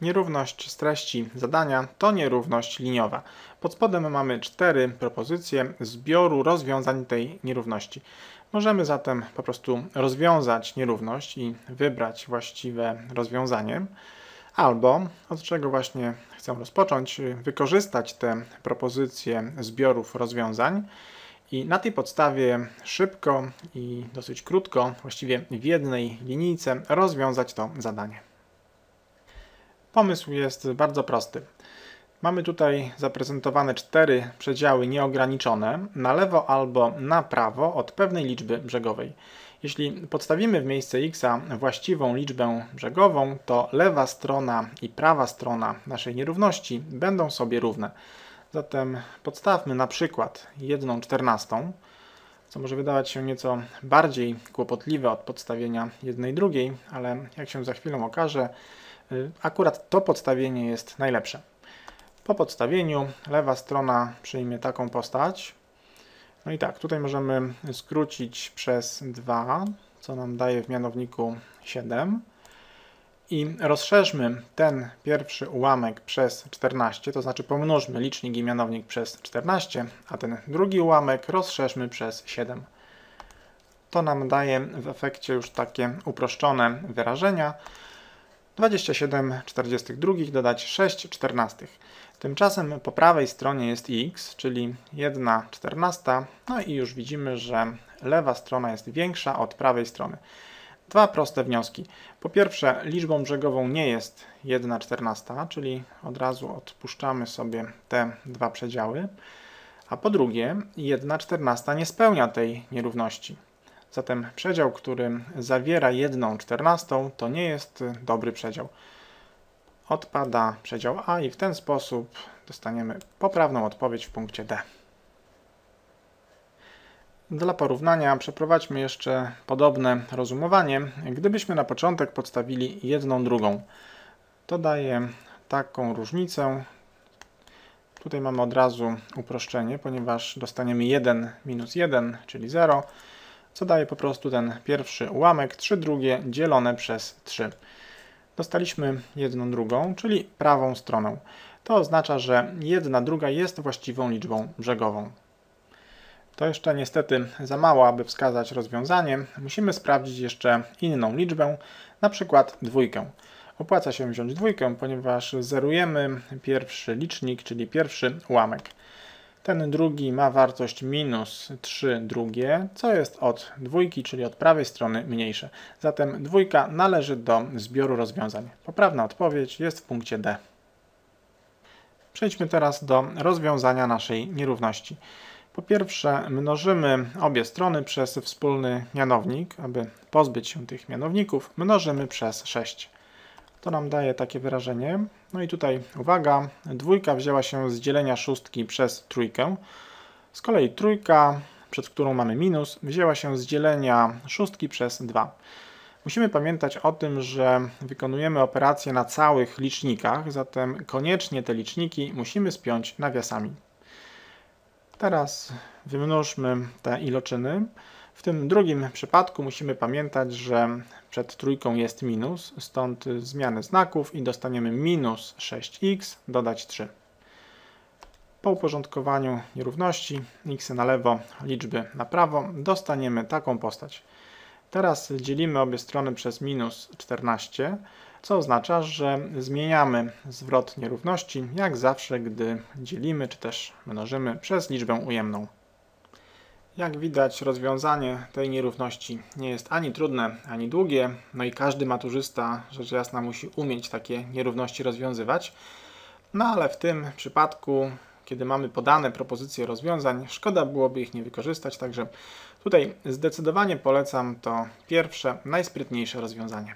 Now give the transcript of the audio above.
Nierówność z treści zadania to nierówność liniowa. Pod spodem mamy cztery propozycje zbioru rozwiązań tej nierówności. Możemy zatem po prostu rozwiązać nierówność i wybrać właściwe rozwiązanie, albo, od czego właśnie chcę rozpocząć, wykorzystać te propozycje zbiorów rozwiązań i na tej podstawie szybko i dosyć krótko, właściwie w jednej linijce, rozwiązać to zadanie. Pomysł jest bardzo prosty. Mamy tutaj zaprezentowane cztery przedziały nieograniczone na lewo albo na prawo od pewnej liczby brzegowej. Jeśli podstawimy w miejsce x właściwą liczbę brzegową, to lewa strona i prawa strona naszej nierówności będą sobie równe. Zatem podstawmy na przykład 1 czternastą, co może wydawać się nieco bardziej kłopotliwe od podstawienia jednej drugiej, ale jak się za chwilę okaże, akurat to podstawienie jest najlepsze. Po podstawieniu lewa strona przyjmie taką postać. No i tak, tutaj możemy skrócić przez 2, co nam daje w mianowniku 7. I rozszerzmy ten pierwszy ułamek przez 14, to znaczy pomnożmy licznik i mianownik przez 14, a ten drugi ułamek rozszerzmy przez 7. To nam daje w efekcie już takie uproszczone wyrażenia. 27 42 dodać 6 czternastych. Tymczasem po prawej stronie jest x, czyli 1 czternasta, no i już widzimy, że lewa strona jest większa od prawej strony. Dwa proste wnioski. Po pierwsze, liczbą brzegową nie jest 1 czternasta, czyli od razu odpuszczamy sobie te dwa przedziały. A po drugie, 1 czternasta nie spełnia tej nierówności. Zatem przedział, który zawiera 1 czternastą, to nie jest dobry przedział. Odpada przedział A i w ten sposób dostaniemy poprawną odpowiedź w punkcie D. Dla porównania przeprowadźmy jeszcze podobne rozumowanie. Gdybyśmy na początek podstawili jedną drugą, to daje taką różnicę. Tutaj mamy od razu uproszczenie, ponieważ dostaniemy 1 minus 1, czyli 0, co daje po prostu ten pierwszy ułamek, 3 drugie dzielone przez 3. Dostaliśmy jedną drugą, czyli prawą stroną. To oznacza, że jedna druga jest właściwą liczbą brzegową. To jeszcze niestety za mało, aby wskazać rozwiązanie. Musimy sprawdzić jeszcze inną liczbę, na przykład dwójkę. Opłaca się wziąć dwójkę, ponieważ zerujemy pierwszy licznik, czyli pierwszy ułamek. Ten drugi ma wartość minus 3 drugie, co jest od dwójki, czyli od prawej strony mniejsze. Zatem dwójka należy do zbioru rozwiązań. Poprawna odpowiedź jest w punkcie D. Przejdźmy teraz do rozwiązania naszej nierówności. Po pierwsze, mnożymy obie strony przez wspólny mianownik. Aby pozbyć się tych mianowników, mnożymy przez 6. To nam daje takie wyrażenie. No i tutaj uwaga, dwójka wzięła się z dzielenia szóstki przez trójkę. Z kolei trójka, przed którą mamy minus, wzięła się z dzielenia szóstki przez 2. Musimy pamiętać o tym, że wykonujemy operację na całych licznikach, zatem koniecznie te liczniki musimy spiąć nawiasami. Teraz wymnożmy te iloczyny. W tym drugim przypadku musimy pamiętać, że przed trójką jest minus, stąd zmiany znaków i dostaniemy minus 6x dodać 3. Po uporządkowaniu nierówności x na lewo, liczby na prawo, dostaniemy taką postać. Teraz dzielimy obie strony przez minus 14, co oznacza, że zmieniamy zwrot nierówności, jak zawsze, gdy dzielimy czy też mnożymy przez liczbę ujemną. Jak widać, rozwiązanie tej nierówności nie jest ani trudne, ani długie, no i każdy maturzysta, rzecz jasna, musi umieć takie nierówności rozwiązywać. No ale w tym przypadku, kiedy mamy podane propozycje rozwiązań, szkoda byłoby ich nie wykorzystać, także tutaj zdecydowanie polecam to pierwsze, najsprytniejsze rozwiązanie.